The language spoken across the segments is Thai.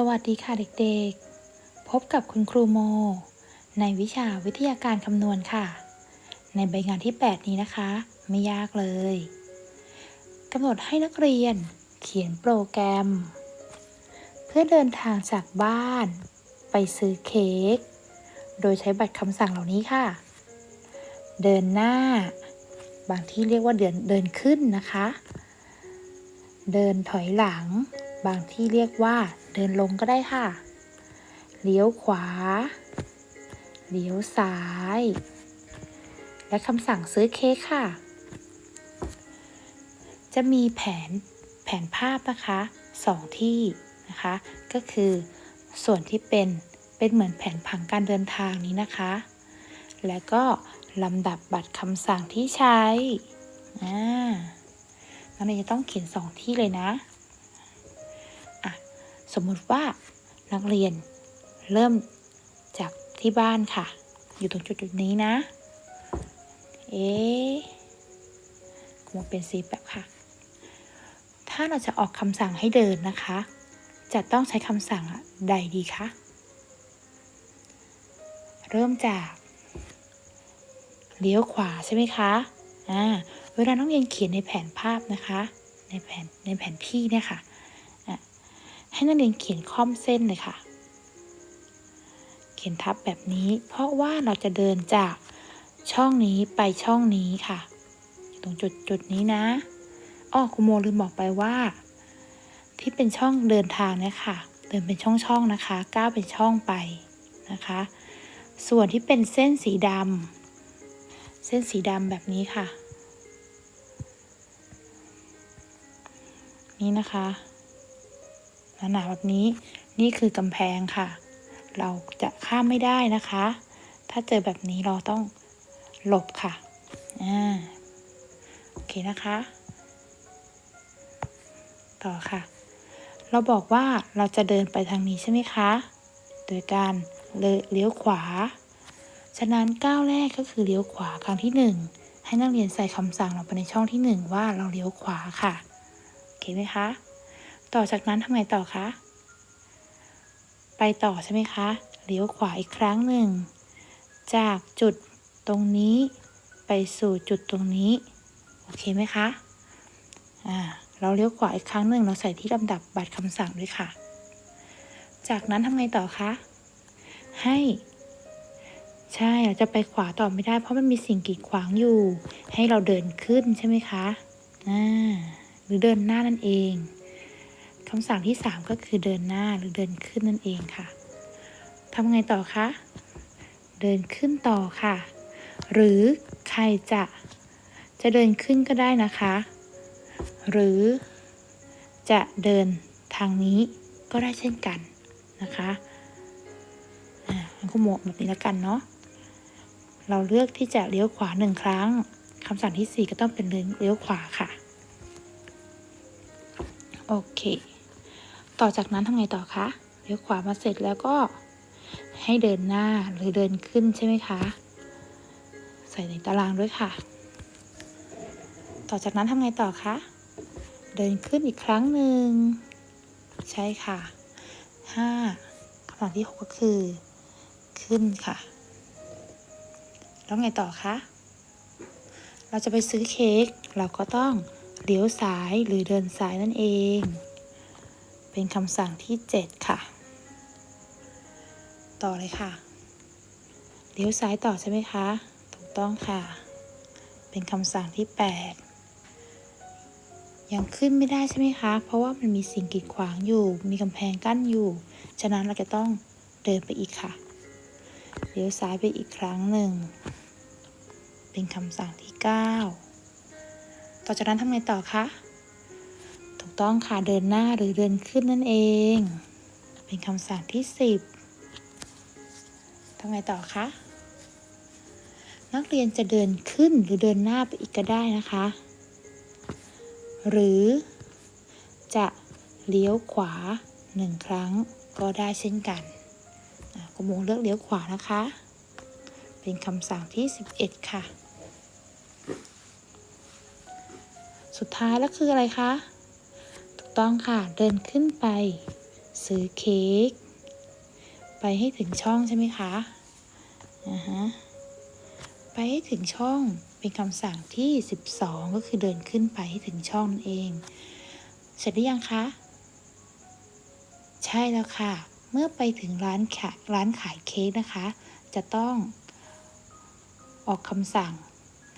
สวัสดีค่ะเด็กๆ พบกับคุณครูโม ในวิชาวิทยาการคำนวณค่ะ ในใบงานที่ 8 นี้นะคะ ไม่ยากเลยกำหนดให้นักเรียนเขียนโปรแกรม เพื่อเดินทางจากบ้าน ไปซื้อเค้ก โดยใช้บัตรคำสั่งเหล่านี้ค่ะ เดินหน้า บางที่เรียกว่าเดินเดินขึ้นนะคะ เดินถอยหลัง บางที่เรียกว่าเดินลงก็ได้ค่ะ เลี้ยวขวา เลี้ยวซ้าย และคำสั่งซื้อเค้กค่ะ จะมีแผนแผนภาพนะคะสองที่นะคะ ก็คือส่วนที่เป็นเป็นเหมือนแผนผังการเดินทางนี้นะคะ และก็ลำดับบัตรคำสั่งที่ใช้อ่านักเรียนจะต้องเขียนสองที่เลยนะอะ สมมุติว่านักเรียนเริ่มจากที่บ้านค่ะ อยู่ตรงจุดจุดนี้นะ เอ๊ะคงเป็นสีแบบค่ะ ถ้าเราจะออกคำสั่งให้เดินนะคะ จะต้องใช้คำสั่งใดดีคะ เริ่มจากเลี้ยวขวาใช่ไหมคะ อ่า เวลาน้องเรียนเขียนในแผนภาพนะคะ ในแผนในแผนที่เนี่ยค่ะ ให้นักเรียนเขียนค่อมเส้นเลยค่ะ เขียนทับแบบนี้ เพราะว่าเราจะเดินจากช่องนี้ไปช่องนี้ค่ะ ตรงจุดจุดนี้นะอ้อคุณโมลืมบอกไปว่า ที่เป็นช่องเดินทางเนี่ยค่ะ เดินเป็นช่องช่องนะคะก้าวเป็นช่องไปนะคะ ส่วนที่เป็นเส้นสีดำเส้นสีดำแบบนี้ค่ะ นี่นะคะ หนาแบบนี้ นี่คือกำแพงค่ะ เราจะข้ามไม่ได้นะคะ ถ้าเจอแบบนี้เราต้องหลบค่ะอ่าโอเคนะคะ ต่อค่ะ เราบอกว่าเราจะเดินไปทางนี้ใช่ไหมคะ โดยการเลี้ยวขวา ฉะนั้นก้าวแรกก็คือเลี้ยวขวาครั้งที่หนึ่งให้นักเรียนใส่คำสั่งลงไปในช่องที่หนึ่งว่าเราเลี้ยวขวาค่ะ โอเคไหมคะ ต่อจากนั้นทำไงต่อคะ ไปต่อใช่ไหมคะ เลี้ยวขวาอีกครั้งหนึ่ง จากจุดตรงนี้ไปสู่จุดตรงนี้ โอเคไหมคะ อ่า เราเลี้ยวขวาอีกครั้งหนึ่ง เราใส่ที่ลำดับบัตรคำสั่งด้วยค่ะ จากนั้นทำไงต่อคะ ให้ ใช่ เราจะไปขวาต่อไม่ได้ เพราะมันมีสิ่งกีดขวางอยู่ ให้เราเดินขึ้นใช่ไหมคะ อ่า หรือเดินหน้านั่นเอง คำสั่งที่ 3 ก็คือเดินหน้าหรือเดินขึ้นนั่นเองค่ะทำไงต่อคะ เดินขึ้นต่อค่ะ หรือใครจะจะเดินขึ้นก็ได้นะคะ หรือจะเดินทางนี้ก็ได้เช่นกันนะคะอ่างั้นก็หมวกแบบนี้แล้วกันเนาะ เราเลือกที่จะเลี้ยวขวาหนึ่งครั้งคำสั่งที่ 4 ก็ต้องเป็นเลี้ยวขวาค่ะ โอเค ต่อจากนั้นทำไงต่อคะเลี้ยวขวามาเสร็จแล้วก็ให้เดินหน้าหรือเดินขึ้นใช่ไหมคะ ใส่ในตารางด้วยค่ะ ต่อจากนั้นทำไงต่อคะ เดินขึ้นอีกครั้งหนึ่ง ใช่ค่ะห้าคำสั่งที่หกก็คือ ขึ้นค่ะ แล้วไงต่อคะ เราจะไปซื้อเค้กเราก็ต้องเลี้ยวซ้ายหรือเดินซ้ายนั่นเอง เป็นคำสั่งที่ 7 ค่ะ ต่อเลยค่ะ เลี้ยวซ้ายต่อใช่ไหมคะ ถูกต้องค่ะ เป็นคำสั่งที่ 8 ยังขึ้นไม่ได้ใช่ไหมคะ เพราะว่ามันมีสิ่งกีดขวางอยู่ มีกำแพงกั้นอยู่ ฉะนั้นเราจะต้องเดินไปอีกค่ะ เลี้ยวซ้ายไปอีกครั้งหนึ่ง เป็นคำสั่งที่ 9 ต่อจากนั้นทำไงต่อคะ ต้องค่ะเดินหน้าหรือเดินขึ้นนั่นเอง เป็นคำสั่งที่ 10ทำไงต่อคะ นักเรียนจะเดินขึ้นหรือเดินหน้าไปอีกก็ได้นะคะ หรือจะเลี้ยวขวาหนึ่งครั้งก็ได้เช่นกันกุโมงเลือกเลี้ยวขวานะคะ เป็นคำสั่งที่ 11 ค่ะ สุดท้ายแล้วคืออะไรคะ ต้องค่ะ เดินขึ้นไป ซื้อเค้ก ไปให้ถึงช่องใช่ไหมคะอ่าฮะ ไปให้ถึงช่องเป็นคำสั่งที่ 12 ก็คือเดินขึ้นไปให้ถึงช่องนั่นเอง เสร็จหรือยังคะ ใช่แล้วค่ะ เมื่อไปถึงร้านขายร้านขายเค้กนะคะ จะต้องออกคำสั่ง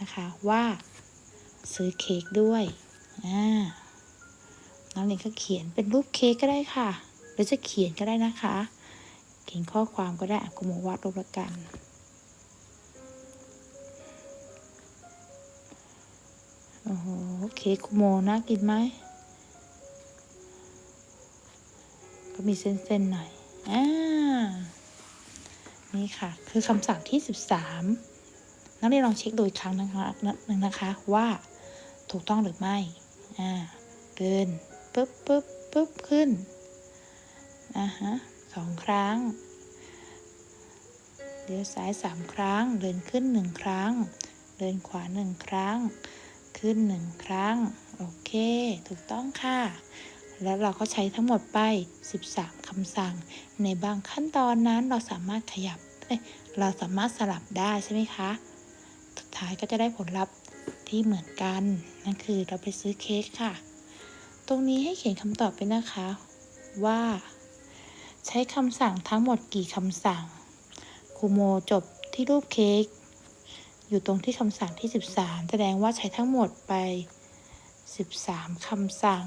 นะคะว่า ซื้อเค้กด้วย อ่า น้องเรียนก็เขียนเป็นรูปเค้กก็ได้ค่ะ หรือจะเขียนก็ได้นะคะ เขียนข้อความก็ได้อะกุโมวาดรูปละกัน โอ้โหเค้กกุโมน่ากินไหม ก็มีเส้นๆหน่อยอ่านี่ค่ะ คือคำสั่งที่ 13 นักเรียนลองเช็คดูอีกครั้งนะคะหนึ่งนะคะว่าถูกต้องหรือไม่ อ่าเดิน ปึ๊บปึ๊บปึ๊บขึ้นอ่าฮะสองครั้ง เลี้ยวซ้ายสามครั้ง เดินขึ้นหนึ่งครั้ง เดินขวาหนึ่งครั้ง ขึ้นหนึ่งครั้ง โอเค ถูกต้องค่ะ แล้วเราก็ใช้ทั้งหมดไป 13คำสั่ง ในบางขั้นตอนนั้นเราสามารถขยับเเราสามารถสลับได้ใช่ไหมคะ สุดท้ายก็จะได้ผลลัพธ์ที่เหมือนกัน นั่นคือเราไปซื้อเค้กค่ะ ตรงนี้ให้เขียนคำตอบไปนะคะ ว่า ใช้คำสั่งทั้งหมดกี่คำสั่งครูโมจบที่รูปเค้กอยู่ตรงที่คำสั่งที่ 13 แสดงว่าใช้ทั้งหมดไป 13 คำสั่ง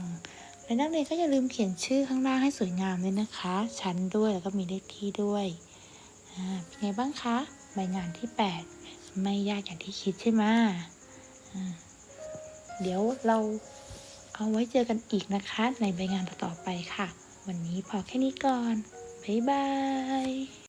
และนักเรียนก็อย่าลืมเขียนชื่อข้างล่างให้สวยงามด้วยนะคะ ชั้นด้วยแล้วก็มีเลขที่ด้วยอ่าเป็นไงบ้างคะใบงานที่ 8 ไม่ยากอย่างที่คิดใช่ไหมเดี๋ยวเรา เอาไว้เจอกันอีกนะคะ ในใบงานต่อๆไปค่ะ วันนี้พอแค่นี้ก่อน บ๊ายบาย